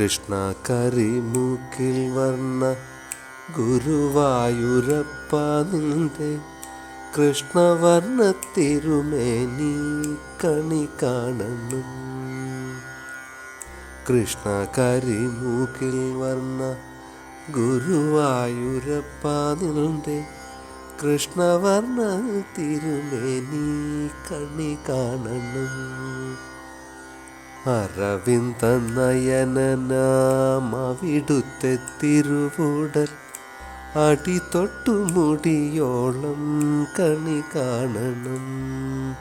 കൃഷ്ണ കരിമൂക്കിൽ വർണ ഗുരുവായൂരപ്പ നിന്റെ കൃഷ്ണവർണ തിരുമേനി കണി കാണുന്നു. കൃഷ്ണ കരിമൂക്കിൽ വർണ ഗുരുവായൂരപ്പ നിന്റെ കൃഷ്ണവർണ തിരുമേനി കണി കാണണം അരവിന്ദ നയനനാമവിടുത്തെ തിരുവുടൽ അടി തൊട്ടു മുടിയോളം കണി കാണണം.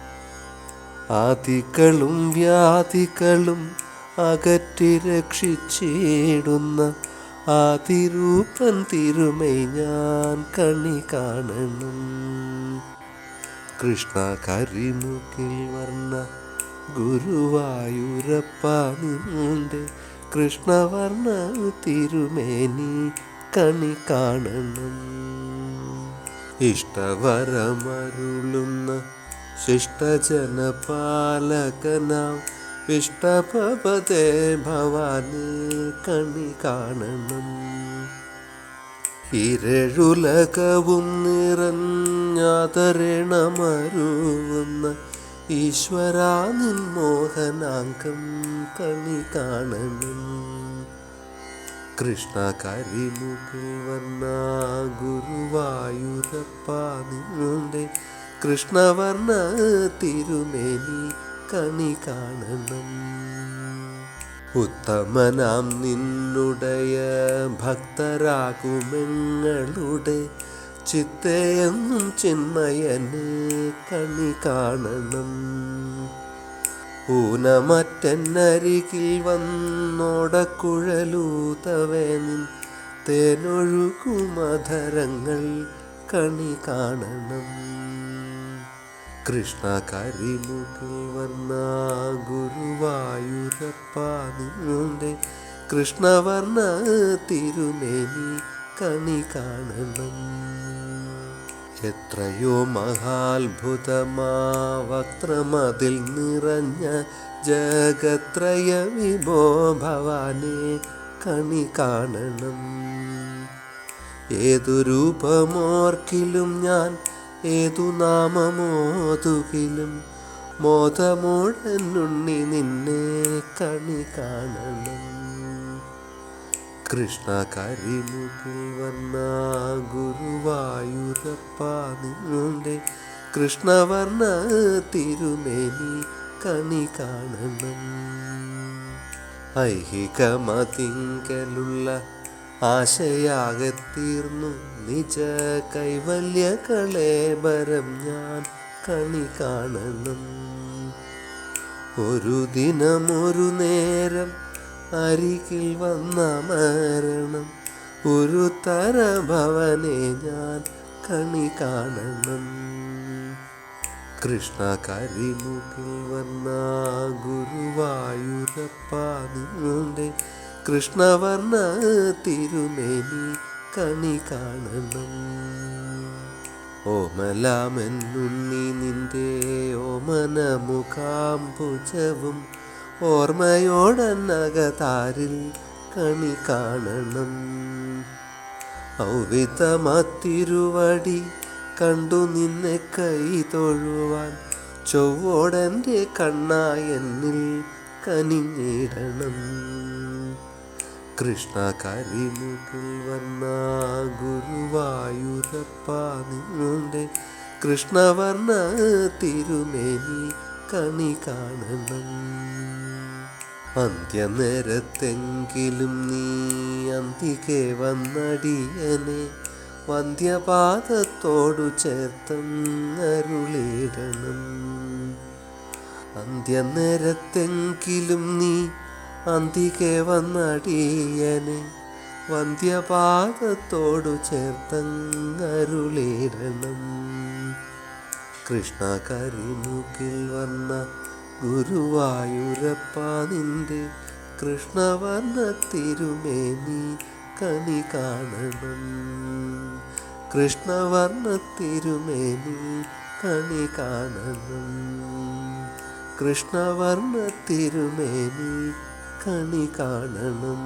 ആദികളും വ്യാധികളും അകറ്റി രക്ഷിച്ചിടുന്ന ആദിരൂപൻ തിരുമൈ ഞാൻ കണി കാണണം. കൃഷ്ണ കരിമുകിൽ വർണ ഗുരുവായൂരപ്പ നിന്റെ കൃഷ്ണവർണ തിരുമേനി കണി കാണണം. ഇഷ്ടവരമരുളുന്ന ശിഷ്ടജനപാലകനാം ഇഷ്ടപദേ ഭവാന് കണി കാണണം. ഇരഴുലകവും നിറഞ്ഞാതരണമരുവുന്ന ഈശ്വരാ നിൻ കണി കാണണം. കൃഷ്ണ കരിമുകിൽ വർണ ഗുരുവായൂരപ്പ നിന്നുണ്ട് കൃഷ്ണവർണ തിരുമേനി കണി കാണണം. ഉത്തമനാം നിന്നുടയ ഭക്തരാകുമെങ്ങളുടെ ചിത്തയെന്നും ചിന്മയന് കണി കാണണം. ഊനമറ്റന്നരികിൽ വന്നോടക്കുഴലൂതവേ നിൻ തേനൊഴുകുമധരങ്ങൾ കണി കാണണം. കൃഷ്ണ കരിമുകിൽ വർണ ഗുരുവായൂരപ്പ നിന്നുണ്ട് കൃഷ്ണവർണ തിരുമേനി കണി കാണണം. എത്രയോ മഹാത്ഭുതമാ വക്രമതിൽ നിറഞ്ഞ ജഗത്രയ വിഭോ ഭവാനെ കണി കാണണം. ഏതു രൂപമോർക്കിലും ഞാൻ ഏതു നാമമോതുകിലും മോതമോടനുണ്ണി നിന്നെ കണി കാണണം. കൃഷ്ണ കരിമുകിൽ വന്ന ഗുരുവായൂരപ്പ നിന്നുണ്ട് കൃഷ്ണവർണ തിരുമേനി കണി കാണണം. ഐഹികമതിങ്കലുള്ള ആശയാകത്തീർന്നു. നിജ കൈവല്യ കളേബരം ഞാൻ കണി കാണണം. ഒരു ദിനമൊരു നേരം അരികിൽ വന്ന മരണം. ഒരു തര ഭവനെ ഞാൻ കണി കാണണം. കൃഷ്ണ കരിമുകിൽ വന്ന ഗുരുവായൂരപ്പ നിന്നുണ്ട് കൃഷ്ണവർണ തിരുമേനി കണി കാണണം. ഓമലാമെന്നുണ്ണി നിന്റെ ഓമന മുഖാംബുജവും ഓർമ്മയോടന്നകതാരിൽ കണി കാണണം. ഔവിധമാത്തിരുവടി കണ്ടു നിന്നെ കൈ തൊഴുവാൻ. ചൊവ്വോടന്റെ കണ്ണായെന്നിൽ കനിഞ്ഞിടണം. കൃഷ്ണ കരിമുകിൽ വന്ന ഗുരുവായൂരപ്പ നിന്നുണ്ട് കൃഷ്ണവർണ തിരുമേനി കണി കാണണം. അന്ത്യനേരത്തെങ്കിലും നീ അന്തികെ വന്നടിയനെ വന്ധ്യപാദത്തോടു ചേർത്തന്നരുളിടണം. അന്ത്യനേരത്തെങ്കിലും നീ അന്തികെ വന്നടിയനെ വന്ധ്യപാദത്തോടു ചേർത്തങ്ങരുളിടണം കൃഷ്ണ കരിമുകിൽ വന്ന ഗുരുവായൂരപ്പ നിന്റെ കൃഷ്ണവർണ തിരുമേനി കണി കാണണം. കൃഷ്ണവർണ തിരുമേനി കണി കാണണം. കൃഷ്ണവർണ തിരുമേനി കണി കാണണം.